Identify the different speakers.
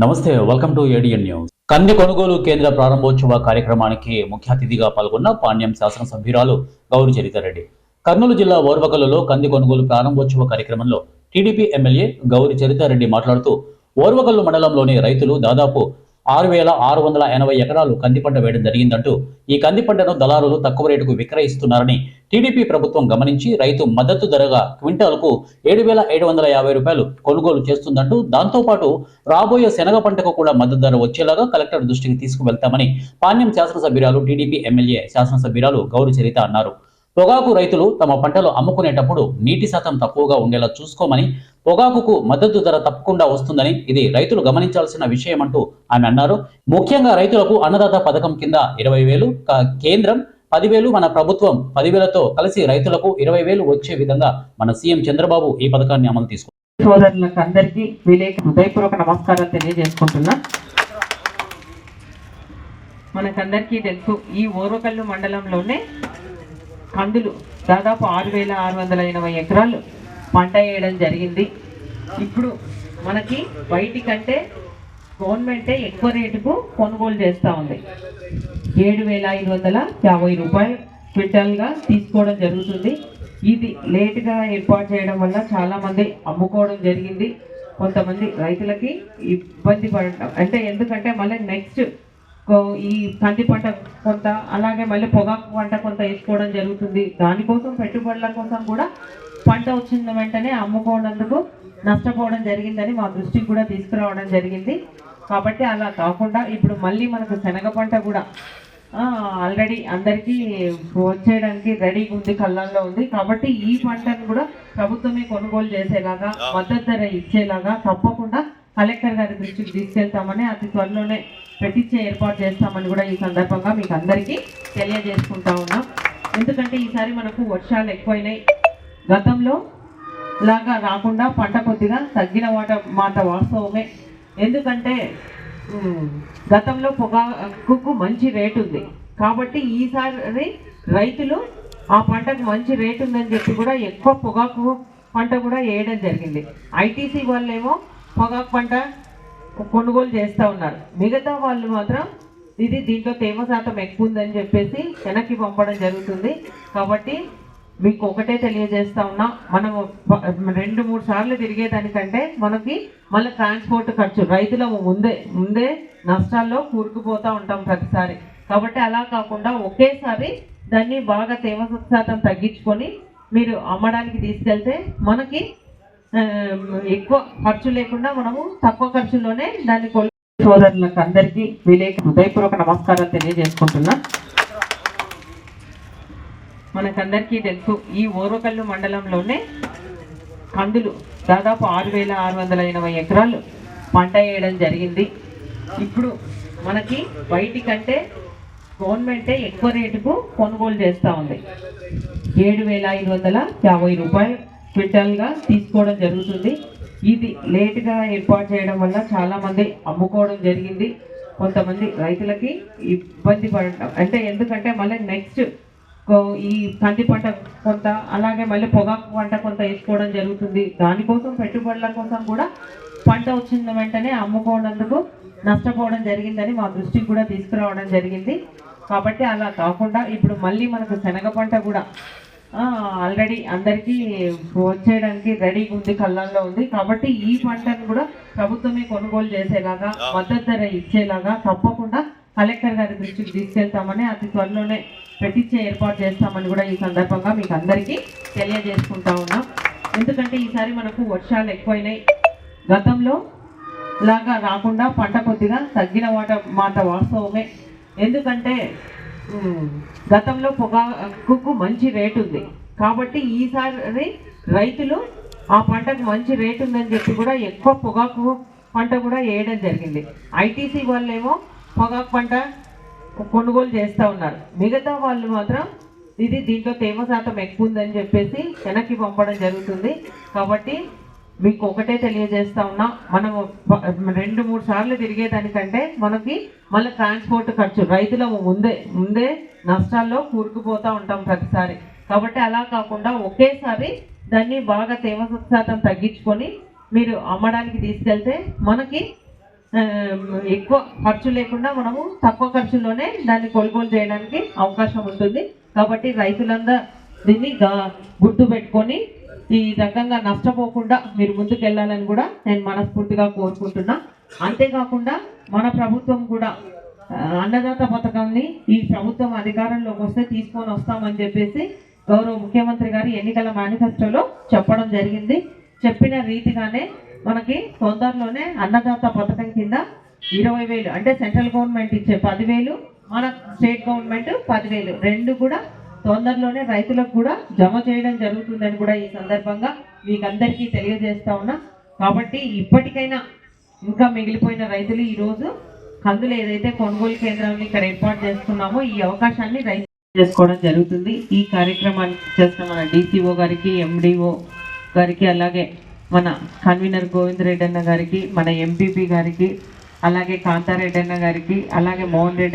Speaker 1: నమస్తే welcome to ADN news కంది కొనుగోలు కేంద్ర ప్రారంభోత్సవ కార్యక్రమానికి ముఖ్య అతిథిగా పాల్గొన్న పాణ్యం శాసనసభ్యురాలు గౌరి చరితారెడ్డి. కర్నూలు జిల్లా ఓర్వకల్లులో కంది కొనుగోలు ప్రారంభోత్సవ కార్యక్రమంలో టీడీపీ ఎమ్మెల్యే గౌరి చరితారెడ్డి మాట్లాడుతూ ఓర్వకల్లు మండలంలోని రైతులు దాదాపు ఆరు వేల ఆరు వందల ఎనభై ఎకరాలు కంది పంట వేయడం జరిగిందంటూ ఈ కంది పంటను దళారులు తక్కువ రేటుకు విక్రయిస్తున్నారని టీడీపీ ప్రభుత్వం గమనించి రైతు మద్దతు ధరగా క్వింటాల్కు ఏడు వేల ఏడు వందల యాభై రూపాయలు కొనుగోలు చేస్తుందంటూ దాంతోపాటు రాబోయే శనగ పంటకు కూడా మద్దతు ధర వచ్చేలాగా కలెక్టర్ దృష్టికి తీసుకువెళ్తామని పాణ్యం శాసనసభ్యురాలు టీడీపీ ఎమ్మెల్యే శాసనసభ్యురాలు గౌరి చరిత అన్నారు పొగాకు రైతులు తమ పంటలు అమ్ముకునేటప్పుడు నీటి శాతం తక్కువగా ఉండేలా చూసుకోమని పొగాకుకు మద్దతు ధర తప్పకుండా వస్తుందని ఇది రైతులు గమనించాల్సిన విషయం అంటూ ఆమె అన్నారు. ముఖ్యంగా రైతులకు అన్నదాత పథకం కింద ఇరవై వేలు కేంద్రం పదివేలు మన ప్రభుత్వం పదివేలతో కలిసి రైతులకు ఇరవై వేలు వచ్చే విధంగా మన సీఎం చంద్రబాబు ఈ పథకాన్ని అమలు తీసుకు
Speaker 2: సోదరులకు అందరికీ విలేక హృదయపూర్వక తెలియజేసుకుంటున్నా. మనకందరికీ తెలుసు ఈ ఓరకల్లు మండలంలోనే కందులు దాదాపు ఆరు వేల ఆరు వందల ఎనభై ఎకరాలు పంట వేయడం జరిగింది. ఇప్పుడు మనకి బయటి కంటే గవర్నమెంటే ఎక్కువ రేటుకు కొనుగోలు చేస్తూ ఉంది. ఏడు వేల ఐదు వందల యాభై రూపాయలు క్వింటల్గా తీసుకోవడం జరుగుతుంది. ఇది లేటుగా ఏర్పాటు చేయడం వల్ల చాలామంది అమ్ముకోవడం జరిగింది. కొంతమంది రైతులకి ఇబ్బంది పడటం అంటే ఎందుకంటే మళ్ళీ నెక్స్ట్ ఈ కంది పంట కొంత అలాగే మళ్ళీ పొగాకు పంట కొంత వేసుకోవడం జరుగుతుంది. దానికోసం పెట్టుబడుల కోసం కూడా పంట వచ్చిన వెంటనే అమ్ముకోవడందుకు నష్టపోవడం జరిగిందని మా దృష్టికి కూడా తీసుకురావడం జరిగింది. కాబట్టి అలా కాకుండా ఇప్పుడు మళ్ళీ మనకు శనగ పంట కూడా ఆల్రెడీ అందరికీ వచ్చేయడానికి రెడీగా ఉంది కళ్ళల్లో ఉంది. కాబట్టి ఈ పంటను కూడా ప్రభుత్వమే కొనుగోలు చేసేలాగా మద్దతు ధర ఇచ్చేలాగా తప్పకుండా కలెక్టర్ గారి దృష్టికి తీసుకెళ్తామని అతి త్వరలోనే పెట్టించే ఏర్పాటు చేస్తామని కూడా ఈ సందర్భంగా మీకు అందరికీ తెలియజేసుకుంటా ఉన్నాం. ఎందుకంటే ఈసారి మనకు వర్షాలు ఎక్కువైనాయి. గతంలో లాగా రాకుండా పంట కొద్దిగా తగ్గిన మాట మాట వాస్తవమే. ఎందుకంటే గతంలో పొగాకుకు మంచి రేటు ఉంది. కాబట్టి ఈసారి రైతులు ఆ పంటకు మంచి రేటు ఉందని చెప్పి కూడా ఎక్కువ పొగాకు పంట కూడా వేయడం జరిగింది. ఐటీసీ వాళ్ళేమో పొగాకు పంట కొనుగోలు చేస్తూ ఉన్నారు. మిగతా వాళ్ళు మాత్రం ఇది దీంట్లో తేమ శాతం ఎక్కువ ఉందని చెప్పేసి వెనక్కి పంపడం జరుగుతుంది. కాబట్టి మీకు ఒకటే తెలియజేస్తా ఉన్నా మనం రెండు మూడు సార్లు తిరిగేదానికంటే మనకి మళ్ళీ ట్రాన్స్పోర్ట్ ఖర్చు రైతుల ముందే ముందే నష్టాల్లో కూరుకుపోతూ ఉంటాం ప్రతిసారి. కాబట్టి అలా కాకుండా ఒకేసారి దాన్ని బాగా తేమ శాతం తగ్గించుకొని మీరు అమ్మడానికి తీసుకెళ్తే మనకి ఎక్కువ ఖర్చు లేకుండా మనము తక్కువ ఖర్చులోనే దాన్ని కొలు సోదరులకు అందరికీ విలేక హృదయపూర్వక నమస్కారాలు తెలియజేసుకుంటున్నా. మనకందరికీ తెలుసు ఈ ఓరకల్లు మండలంలోనే కందులు దాదాపు ఆరు వేల ఆరు వందల ఎనభై ఎకరాలు పంట వేయడం జరిగింది. ఇప్పుడు మనకి బయటి కంటే గవర్నమెంటే ఎక్కువ రేటుకు కొనుగోలు చేస్తూ ఉంది. ఏడు వేల ఐదు వందల యాభై రూపాయలు క్వింటల్గా తీసుకోవడం జరుగుతుంది. ఇది లేటుగా ఏర్పాటు చేయడం వల్ల చాలామంది అమ్ముకోవడం జరిగింది. కొంతమంది రైతులకి ఇబ్బంది పడటం అంటే ఎందుకంటే మళ్ళీ నెక్స్ట్ ఈ కంది పంట కొంత అలాగే మళ్ళీ పొగాకు పంట కొంత వేసుకోవడం జరుగుతుంది. దానికోసం పెట్టుబడుల కోసం కూడా పంట వచ్చిన వెంటనే అమ్ముకోవడందుకు నష్టపోవడం జరిగిందని మా దృష్టికి కూడా తీసుకురావడం జరిగింది. కాబట్టి అలా కాకుండా ఇప్పుడు మళ్ళీ మనకు శనగ పంట కూడా ఆల్రెడీ అందరికీ వచ్చేయడానికి రెడీగా ఉంది కళ్ళల్లో ఉంది. కాబట్టి ఈ పంటను కూడా ప్రభుత్వమే కొనుగోలు చేసేలాగా మద్దతు ధర ఇచ్చేలాగా తప్పకుండా కలెక్టర్ గారి దృష్టికి తీసుకెళ్తామని అతి త్వరలోనే పెట్టించే ఏర్పాటు చేస్తామని కూడా ఈ సందర్భంగా మీకు అందరికీ తెలియజేసుకుంటా ఉన్నాం. ఎందుకంటే ఈసారి మనకు వర్షాలు ఎక్కువైనాయి. గతంలో లాగా రాకుండా పంట కొద్దిగా తగ్గిన వాట మాట వాస్తవమే. ఎందుకంటే గతంలో పొగాకు మంచి రేటు ఉంది. కాబట్టి ఈసారి రైతులు ఆ పంటకు మంచి రేటు ఉందని చెప్పి కూడా ఎక్కువ పొగాకు పంట కూడా వేయడం జరిగింది. ఐటీసీ వాళ్ళేమో పొగాకు పంట కొనుగోలు చేస్తూ ఉన్నారు. మిగతా వాళ్ళు మాత్రం ఇది దీంట్లో తేమ శాతం ఎక్కువ ఉందని చెప్పేసి వెనక్కి పంపడం జరుగుతుంది. కాబట్టి మీకు ఒకటే తెలియజేస్తా ఉన్నా మనం రెండు మూడు సార్లు తిరిగేదానికంటే మనకి మళ్ళీ ట్రాన్స్పోర్ట్ ఖర్చు రైతుల ముందే ముందే నష్టాల్లో కూరుకుపోతూ ఉంటాం ప్రతిసారి. కాబట్టి అలా కాకుండా ఒకేసారి దాన్ని బాగా తేమ శాతం తగ్గించుకొని మీరు అమ్మడానికి తీసుకెళ్తే మనకి ఎక్కువ ఖర్చు లేకుండా మనము తక్కువ ఖర్చులోనే దాన్ని కొనుగోలు చేయడానికి అవకాశం ఉంటుంది. కాబట్టి రైతులందరూ దీన్ని గుర్తు పెట్టుకొని ఈ రకంగా నష్టపోకుండా మీరు ముందుకు వెళ్ళాలని కూడా నేను మనస్ఫూర్తిగా కోరుకుంటున్నా. అంతేకాకుండా మన ప్రభుత్వం కూడా అన్నదాత పథకాన్ని ఈ ప్రభుత్వం అధికారంలోకి వస్తే తీసుకొని వస్తామని చెప్పేసి గౌరవ ముఖ్యమంత్రి గారి ఎన్నికల మేనిఫెస్టోలో చెప్పడం జరిగింది. చెప్పిన రీతిగానే మనకి తొందరలోనే అన్నదాత పథకం కింద ఇరవై వేలు అంటే సెంట్రల్ గవర్నమెంట్ ఇచ్చే పదివేలు మన స్టేట్ గవర్నమెంట్ పదివేలు. రెండు కూడా తొందరలోనే రైతులకు కూడా జమ చేయడం జరుగుతుందని కూడా ఈ సందర్భంగా మీకు అందరికీ తెలియజేస్తా ఉన్నా. కాబట్టి ఇప్పటికైనా ఇంకా మిగిలిపోయిన రైతులు ఈరోజు కందులు ఏదైతే కొనుగోలు కేంద్రాన్ని ఇక్కడ ఏర్పాటు చేస్తున్నామో ఈ అవకాశాన్ని రైతు చేసుకోవడం జరుగుతుంది. ఈ కార్యక్రమాన్ని చేస్తున్న మన డిసిఓ గారికి ఎండిఓ గారికి అలాగే మన కన్వీనర్ గోవింద్ రెడ్డి అన్న గారికి మన ఎంపీపీ గారికి అలాగే కాంతారెడ్డి అన్న గారికి అలాగే మోహన్ రెడ్డి